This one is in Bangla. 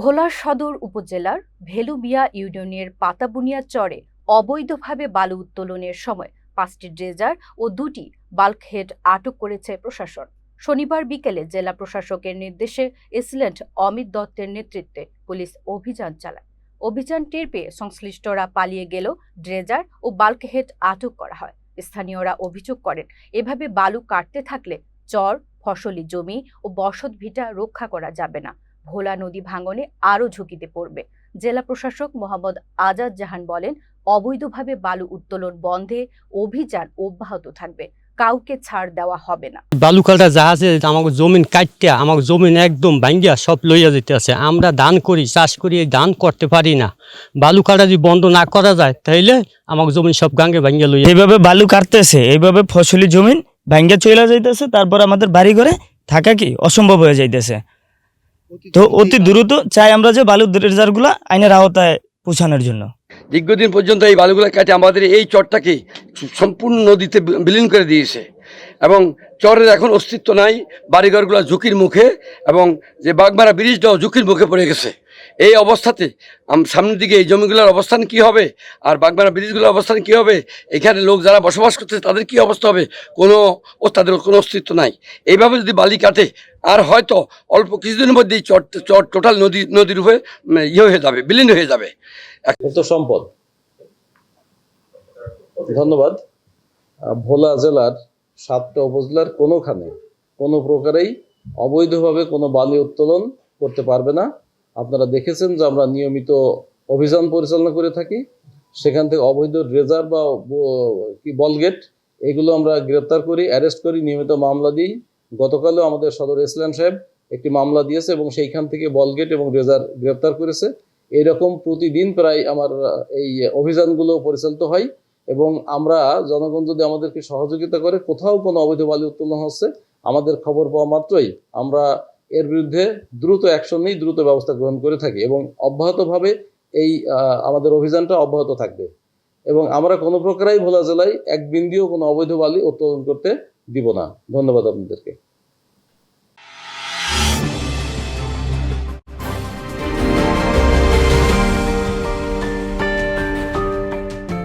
ভোলা সদর উপজেলার ভেলুমিয়া ইউনিয়নের পাতাবুনিয়া চরে অবৈধভাবে বালু উত্তোলনের সময় পাঁচটি ড্রেজার ও দুটি বাল্কহেড আটক করেছে প্রশাসন। শনিবার বিকেলে জেলা প্রশাসকের নির্দেশে এসিলেন্ট অমিত দত্তের নেতৃত্বে পুলিশ অভিযান চালায়। অভিযান টের পেয়ে সংশ্লিষ্টরা পালিয়ে গেল ড্রেজার ও বাল্কহেড আটক করা হয়। স্থানীয়রা অভিযোগ করেন, এভাবে বালু কাটতে থাকলে চর, ফসলি জমি ও বসত ভিটা রক্ষা করা যাবে না। ভোলা নদী ভাঙনে আরও ঝুঁকিতে পড়বে। জেলা প্রশাসক মোহাম্মদ আজাদ জাহান বলেন অবৈধভাবে বালু উত্তোলন বন্ধে অভিযান অব্যাহত থাকবে। কাউকে ছাড় দেওয়া হবে না। বালুকালটা জাহাজে আমাকে জমিন কাটতে আমাকে জমিন একদম ভাঙ্গিয়া সব লইয়া যেতে আছে আমরা দান করি চাষ করি এই দান করতে পারি না। বালুকাটা যদি বন্ধ না করা যায় তাইলে আমাকে জমিন সব গাঙ্গে ভাঙ্গিয়া লইয়া এইভাবে বালু কাটতেছে এইভাবে ফসলি জমিন ভাঙ্গে চলে যাইতেছে তারপর আমাদের বাড়ি ঘরে থাকা কি অসম্ভব হয়ে যাইতেছে। তো অতি দ্রুত চাই আমরা যে বালু ড্রেজারগুলা আইনের আওতায় পৌঁছানোর জন্য। দীর্ঘদিন পর্যন্ত এই বালুগুলো কাটে আমাদের এই চরটাকে সম্পূর্ণ নদীতে বিলীন করে দিয়েছে। এবং চরের এখন অস্তিত্ব নাই বাড়িঘরগুলো ঝুঁকির মুখে এবং যে বাগমারা ব্রিজটাও ঝুঁকির মুখে পড়ে গেছে। এই অবস্থাতে সামনের দিকে এই জমিগুলোর অবস্থান কি হবে? আর বাগমারা ব্রিজগুলোর অবস্থান কি হবে? এখানে লোক যারা বসবাস করতেছে, তাদের কি অবস্থা হবে? কোনো ও তাদের কোনো অস্তিত্ব নাই। এইভাবে যদি বালি কাটে, আর হয়তো অল্প কিছুদিনের মধ্যেই চট চর টোটাল নদী, নদীর উপরে ইয়ে হয়ে যাবে, বিলীন হয়ে যাবে। মুক্ত সম্পদ। ধন্যবাদ। ভোলা জেলার সাতটা উপজেলার কোনোখানে কোনো প্রকারেই অবৈধভাবে কোনো বালি উত্তোলন করতে পারবে না। আপনারা দেখেছেন যে আমরা নিয়মিত অভিযান পরিচালনা করে থাকি। সেখান থেকে অবৈধ রেজার বা কি বলগেট এগুলো আমরা গ্রেপ্তার করি, অ্যারেস্ট করি, নিয়মিত মামলা দিই। গতকালও আমাদের সদর ইসলাম সাহেব একটি মামলা দিয়েছে এবং সেইখান থেকে বলগেট এবং রেজার গ্রেপ্তার করেছে। এইরকম প্রতিদিন প্রায় আমার, এই অভিযানগুলো পরিচালিত হয় এবং আমরা, জনগণ যদি আমাদেরকে সহযোগিতা করে, কোথাও কোনো অবৈধ বালি উত্তোলন হচ্ছে, আমাদের খবর পাওয়া মাত্রই আমরা এর বিরুদ্ধে দ্রুত অ্যাকশন নিয়ে দ্রুত ব্যবস্থা গ্রহণ করে থাকি এবং অব্যাহতভাবে এই আমাদের অভিযানটা অব্যাহত থাকবে। এবং আমরা কোনো প্রকারেই ভোলা জেলায় এক বিন্দুও কোনো অবৈধ বালি উত্তোলন করতে দিব না। ধন্যবাদ আপনাদেরকে।